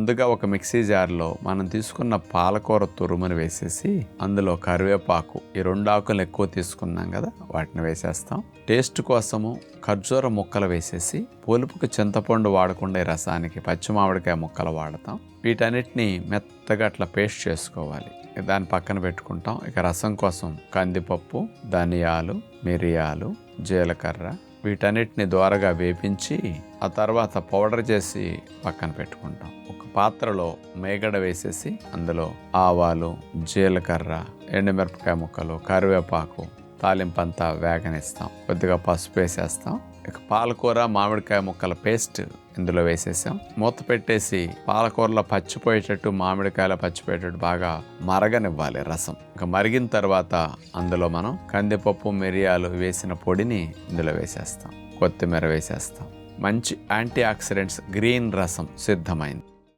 ముందుగా ఒక మిక్సీ జార్లో మనం తీసుకున్న పాలకూర తురుమును వేసేసి అందులో కరివేపాకు ఈ రెండు ఆకులు ఎక్కువ తీసుకున్నాం కదా వాటిని వేసేస్తాం. టేస్ట్ కోసము ఖర్జూర ముక్కలు వేసేసి పులుపుకి చింతపండు వాడకుండా ఈ రసానికి పచ్చి మామిడికాయ ముక్కలు వాడతాం. వీటన్నిటిని మెత్తగా అట్లా పేస్ట్ చేసుకోవాలి. దాన్ని పక్కన పెట్టుకుంటాం. ఇక రసం కోసం కందిపప్పు ధనియాలు మిరియాలు జీలకర్ర వీటన్నిటిని ద్వారగా వేపించి ఆ తర్వాత పౌడర్ చేసి పక్కన పెట్టుకుంటాం. ఒక పాత్రలో మేగడ వేసేసి అందులో ఆవాలు జీలకర్ర ఎండుమిరపకాయ ముక్కలు కరివేపాకు తాలింపంతా వేగనిస్తాం. కొద్దిగా పసుపు వేసేస్తాం. ఇక పాలకూర మామిడికాయ ముక్కల పేస్ట్ ఇందులో వేసేసాం. మూత పెట్టేసి పాలకూరలో పచ్చిపోయేటట్టు మామిడికాయలో పచ్చిపోయేటట్టు బాగా మరగనివ్వాలి రసం. ఇక మరిగిన తర్వాత అందులో మనం కందిపప్పు మిరియాలు వేసిన పొడిని ఇందులో వేసేస్తాం. కొత్తిమీర వేసేస్తాం. మంచి యాంటీ ఆక్సిడెంట్స్ గ్రీన్ రసం సిద్ధమైంది.